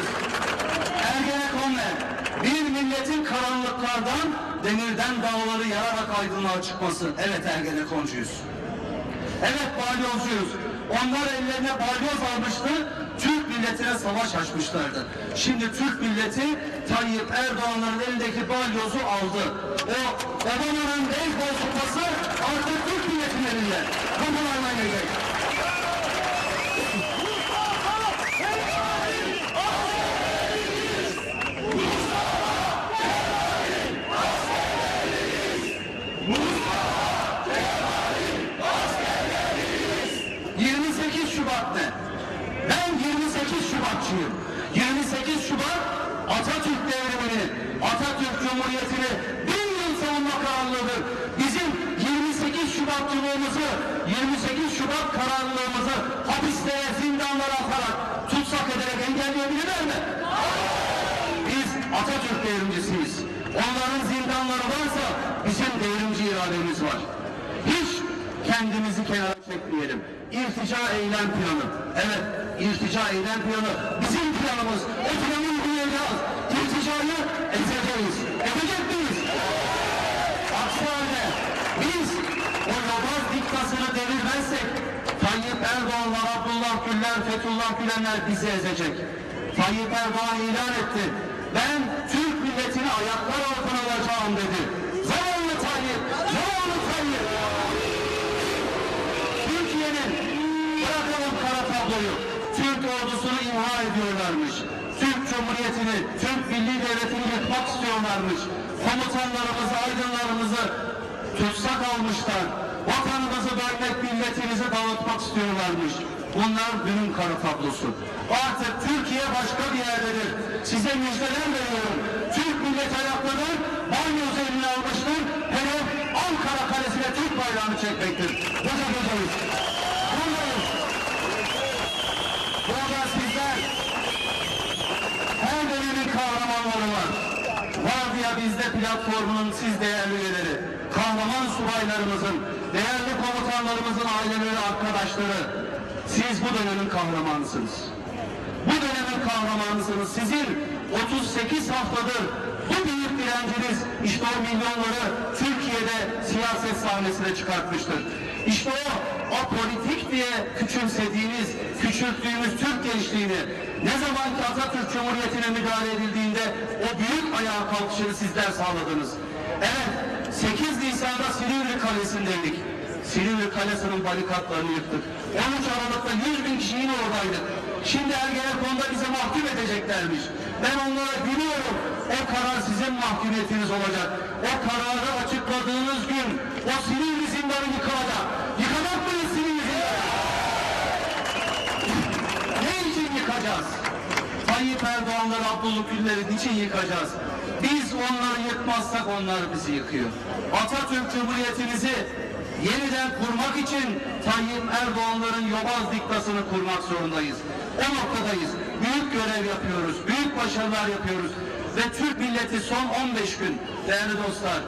yanındayız. Ergenekon'la bir milletin karanlıklardan demirden dağları yararak aydınlığa çıkması. Evet Ergenekoncuyuz. Evet balyozcuyuz. Onlar ellerine balyoz almıştı, Türk milletine savaş açmışlardı. Şimdi Türk milleti Tayyip Erdoğan'ın elindeki balyozu aldı. O Obama'nın beyzbol sopası artık Türk milletin elinde. Kapılarına gelecek. Cık. 28 Şubat ne? Ben 28 Şubatçıyım. 28 Şubat Atatürk devrimini, Atatürk Cumhuriyeti'ni bin yıl savunma kararlılığıdır. Bizim 28 Şubatçılığımızı, 28 Şubat kararlılığımızı hapislere, zindanlara atarak, tutsak ederek engelleyebilirler mi? Biz Atatürk devrimcisiyiz. Onların zindanları varsa bizim devrimci irademiz var. Hiç kendimizi kenara çekmeyelim. İrtica eylem planı. Evet, irtica eylem planı bizim planımız. O planı uygulayacağız. İrticayı ezeceğiz. Edecek miyiz? Aksi halde biz o yobaz diktasını devirmezsek Tayyip Erdoğan'la Abdullah Güller, Fethullah Gülenler bizi ezecek. Tayyip Erdoğan ilan etti. Ben Türk milletini ayaklar altına alacağım dedi. Tabloyu. Türk ordusunu imha ediyorlarmış. Türk Cumhuriyeti'ni, Türk Milli Devleti'ni yıkmak istiyorlarmış. Komutanlarımızı, aydınlarımızı tutsak almışlar. Vatanımızı bölmek, milletimizi dağıtmak istiyorlarmış. Bunlar dünün kara tablosu. Artık Türkiye başka bir yerdedir. Size müjdeler veriyorum. Türk milleti ayaktadır. Banyoz eline almıştır. Hedef Ankara Kalesi'ne Türk bayrağını çekmektir. Koca kocayız. Buradayız. Burada sizler her dönemin kahramanları var. Vardiya bizde platformunun siz değerli üyeleri, kahraman subaylarımızın, değerli komutanlarımızın aileleri, arkadaşları, siz bu dönemin kahramanısınız. Bu dönemin kahramanısınız. Sizin 38 haftadır bu büyük direnciniz işte o milyonları Türkiye'de siyaset sahnesine çıkartmıştır. İşte o, o politik diye küçümsediğiniz, küçülttüğümüz Türk gençliğini ne zaman ki Atatürk Cumhuriyeti'ne müdahale edildiğinde o büyük ayağa kalkışını sizler sağladınız. Evet, 8 Nisan'da Silivri Kalesi'ndeydik. Silivri Kalesi'nin barikatlarını yıktık. 13 Aralık'ta 100 bin kişi yine oradaydık. Şimdi Ergenekon'da bize mahkum edeceklermiş. Ben onlara gülüyorum. O karar sizin mahkumiyetiniz olacak. O kararı açıkladığınız gün o Silivri zindanı yıkılacak. Yıkacak mıyız Silivri zindanı? Ne için yıkacağız? Tayyip Erdoğan'ları, Abdullah Güller'i niçin yıkacağız? Biz onları yıkmazsak onlar bizi yıkıyor. Atatürk Cumhuriyetimizi yeniden kurmak için Tayyip Erdoğan'ların yobaz diktasını kurmak zorundayız. O noktadayız. Büyük görev yapıyoruz. Büyük başarılar yapıyoruz. Ve Türk milleti son 15 gün değerli dostlar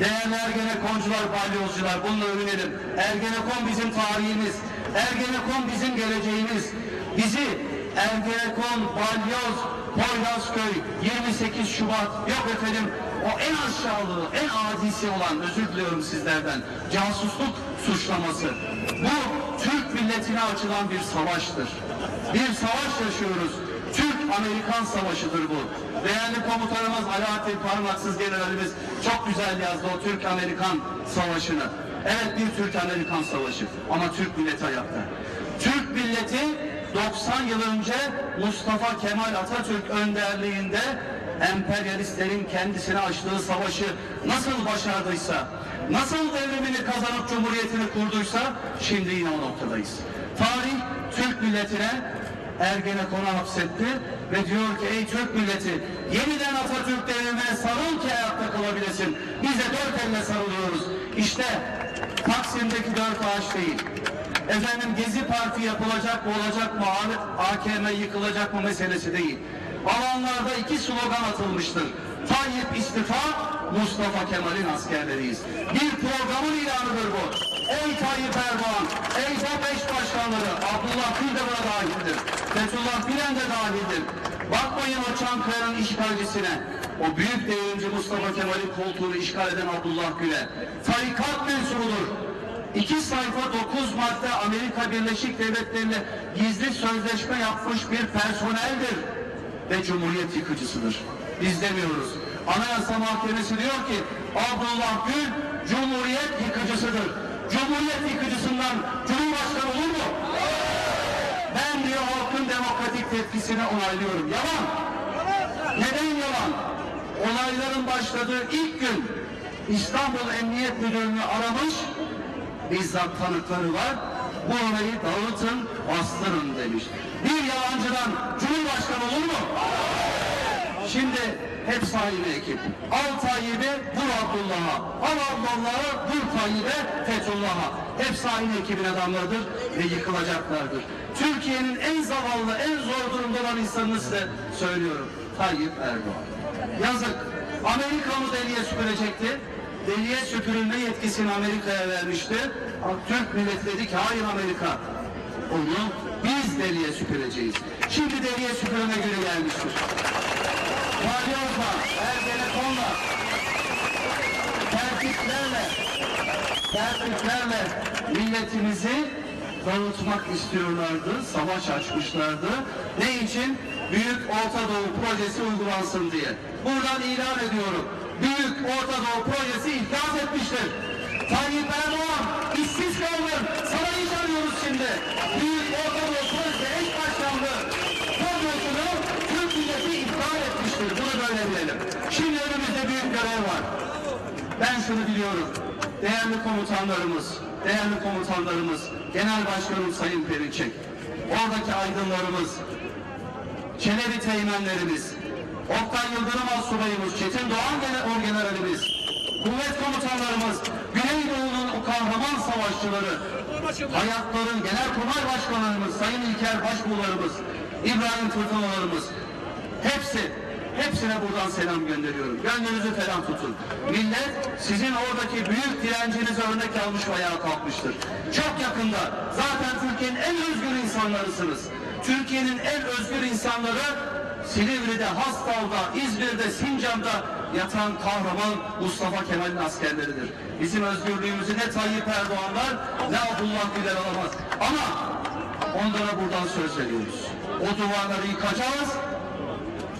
Değerli Ergenekoncular, balyozcular bununla övünelim. Ergenekon bizim tarihimiz. Ergenekon bizim geleceğimiz. Bizi Ergenekon, Balyoz, Poyrazköy, 28 Şubat, yok efendim o en aşağılığı, en adisi olan, özür diliyorum sizlerden, casusluk suçlaması. Bu Türk milletine açılan bir savaştır. Bir savaş yaşıyoruz. Türk-Amerikan savaşıdır bu. Değerli komutanımız Alaaddin Parmaksız generalimiz çok güzel yazdı o Türk-Amerikan savaşını. Evet bir Türk-Amerikan savaşı ama Türk milleti ayakta. Türk milleti 90 yıl önce Mustafa Kemal Atatürk önderliğinde emperyalistlerin kendisine açtığı savaşı nasıl başardıysa, nasıl devrimini kazanıp cumhuriyetini kurduysa şimdi yine o noktadayız. Tarih Türk milletine Ergenekon'a hapsetti ve diyor ki ey Türk milleti yeniden Atatürk devrimine sarıl ki ayakta kalabilesin. Biz de dört elle sarılıyoruz. İşte Taksim'deki dört ağaç değil. Efendim Gezi Parti yapılacak mı olacak mı AKM yıkılacak mı meselesi değil. Alanlarda iki slogan atılmıştır. Tayyip istifa, Mustafa Kemal'in askerleriyiz. Bir programın ilanıdır bu. Ey Tayyip Erdoğan, ey BOP eş başkanları, Abdullah Gül de buna dahildir. Fethullah Gülen de dahildir. Bakmayın o Çankaya'nın işgalcisine. O büyük devrimci Mustafa Kemal'in koltuğunu işgal eden Abdullah Gül'e. Tarikat mensubudur. İki sayfa dokuz madde Amerika Birleşik Devletleri'yle gizli sözleşme yapmış bir personeldir. Ve Cumhuriyet yıkıcısıdır. Biz demiyoruz. Anayasa Mahkemesi diyor ki Abdullah Gül Cumhuriyet yıkıcısıdır. Cumhuriyet yıkıcısından Cumhurbaşkanı olur mu? Ben diyor halkın demokratik tepkisine onaylıyorum. Yalan. Neden yalan? Olayların başladığı ilk gün İstanbul Emniyet Müdürlüğü'nü aramış, bizzat tanıkları var. Bu olayı dağıtın, bastırın demiş. Bir yalancıdan Cumhurbaşkanı olur mu? Şimdi hepsi aynı ekip. Al Tayyip'i vur Abdullah'a. Al Abdullah'ı vur Tayyip'e Fethullah'a. Hepsi aynı ekibin adamlarıdır ve yıkılacaklardır. Türkiye'nin en zavallı, en zor durumda olan insanını size söylüyorum. Tayyip Erdoğan. Yazık. Amerika onu deliye süpürecekti. Deliye süpürülme yetkisini Amerika'ya vermişti. Türk milleti dedi ki hayır Amerika. Onu biz deliye süpüreceğiz. Şimdi deliye süpürme günü gelmiştir. Balyozla, Ergenekon'la, tertiplerle, tertiplerle milletimizi dağıtmak istiyorlardı, savaş açmışlardı. Ne için? Büyük Orta Doğu Projesi uygulansın diye. Buradan ilan ediyorum. Büyük Orta Doğu Projesi iflas etmiştir. Tayyip Erdoğan Sana iş arıyoruz şimdi. Büyük Orta Doğu Projesi eş başkanlığı projesini Türk iptal etmiştir. Bunu böyle bilelim. Şimdi önümüzde büyük görev var. Ben şunu biliyorum. Değerli komutanlarımız, değerli komutanlarımız, Genel Başkanım Sayın Perinçek, oradaki aydınlarımız, Çelebi teğmenlerimiz, Oktay Yıldırım Asubayımız, Çetin kuvvet komutanlarımız, Güneydoğu'nun o kahraman savaşçıları, hayatların genelkurmay başkanlarımız, Sayın İlker Başbuğlarımız, İbrahim Fırtınalarımız, hepsi, hepsine buradan selam gönderiyorum. Gönlünüzü falan tutun. Millet sizin oradaki büyük direncinizi örnek almış ve ayağa kalkmıştır. Çok yakında zaten Türkiye'nin en özgür insanlarısınız. Türkiye'nin en özgür insanları Silivri'de, Hastal'da, İzmir'de, Sincan'da yatan kahraman Mustafa Kemal'in askerleridir. Bizim özgürlüğümüzü ne Tayyip Erdoğanlar ne Abdullah Güler alamaz. Ama onlara buradan söz veriyoruz. O duvarları yıkacağız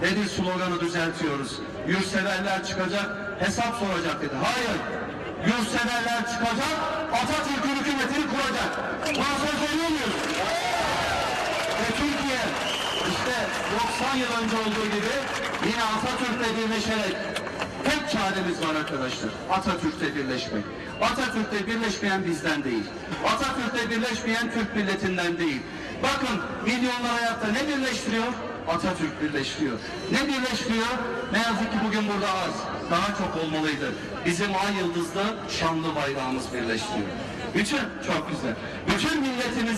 bir sloganı düzeltiyoruz. Yurtseverler çıkacak, hesap soracak dedi. Hayır, yurtseverler çıkacak, Atatürk'ün hükümetini kuracak. Buna söz veriyor muyuz? Ve Türkiye işte 90 yıl önce olduğu gibi yine Atatürk'le birleşerek tek çaremiz var arkadaşlar. Atatürk'te birleşmek. Atatürk'te birleşmeyen bizden değil. Atatürk'te birleşmeyen Türk milletinden değil. Bakın milyonlar hayatta ne birleştiriyor? Atatürk birleştiriyor. Ne birleştiriyor? Ne yazık ki bugün burada az. Daha çok olmalıydı. Bizim ay yıldızlı şanlı bayrağımız birleştiriyor. Bütün, çok güzel. Bütün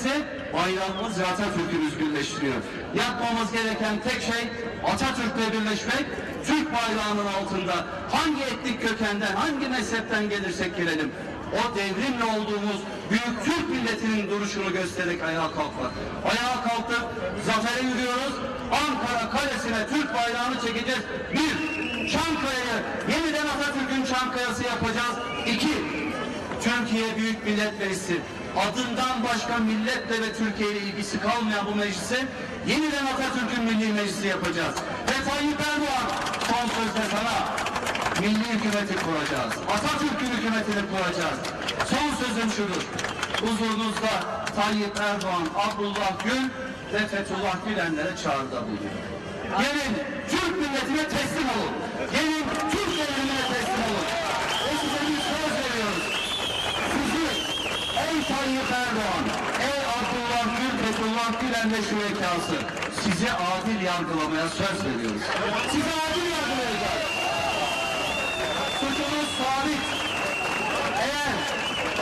milletimizi bayrağımız ve Atatürk'ümüz birleştiriyor. Yapmamız gereken tek şey Atatürk'le birleşmek, Türk bayrağının altında hangi etnik kökenden, hangi mezhepten gelirsek gelelim, o devrimle olduğumuz büyük Türk milletinin duruşunu göstererek ayağa kalkmak. Ayağa kalktık, zafere yürüyoruz. Ankara Kalesi'ne Türk bayrağını çekeceğiz. Bir, Çankaya'yı yeniden Atatürk'ün Çankaya'sı yapacağız. İki, Türkiye Büyük Millet Meclisi adından başka milletle ve Türkiye ile ilgisi kalmayan bu meclisi yeniden Atatürk'ün Milli Meclisi yapacağız. Ve Tayyip Erdoğan son sözde sana milli hükümeti kuracağız. Atatürk'ün hükümetini kuracağız. Son sözüm şudur. Huzurunuzda Tayyip Erdoğan, Abdullah Gül ve Fethullah Gülenlere çağrıda bulunuyor. Gelin Türk milletine teslim olun. Gelin Türk devrimine teslim olun. Ve size bir söz veriyoruz. Sizi ey Tayyip Erdoğan, ey Abdullah Gül, Fethullah Gülen ve şürekası sizi adil yargılamaya söz veriyoruz. Sizi adil yargılayacağız. Suçunuz sabit. Eğer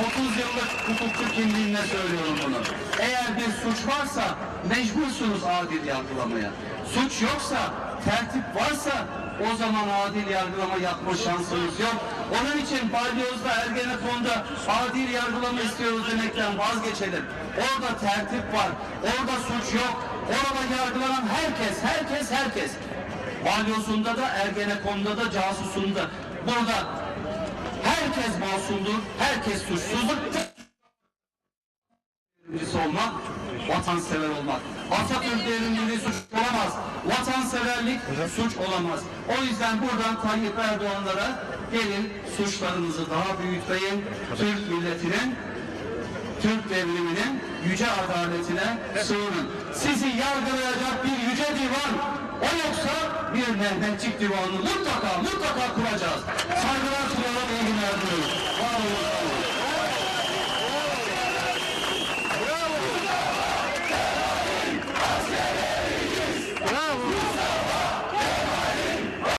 30 yıllık hukukçu kimliğimle söylüyorum bunu. Eğer bir suç varsa mecbursunuz adil yargılamaya. Suç yoksa, tertip varsa o zaman adil yargılama yapma şansınız yok. Onun için Balyoz'da, Ergenekon'da adil yargılama istiyoruz demekten vazgeçelim. Orada tertip var, orada suç yok. Orada yargılanan herkes, herkes, herkes. Balyoz'unda da, Ergenekon'da da, casusunda. Burada herkes masumdur, herkes suçsuzdur. Birincisi olmak, vatansever olmak. Atatürk devrimciliği suç olamaz. Vatanseverlik suç olamaz. O yüzden buradan Tayyip Erdoğan'lara Gelin suçlarınızı daha büyütmeyin. Türk milletinin, Türk devriminin yüce adaletine sığının. Sizi yargılayacak bir yüce divan, o yoksa bir Mehmetçik divanı mutlaka mutlaka kuracağız. Saygılar sunuyorum, iyi günler diliyorum. Var olun.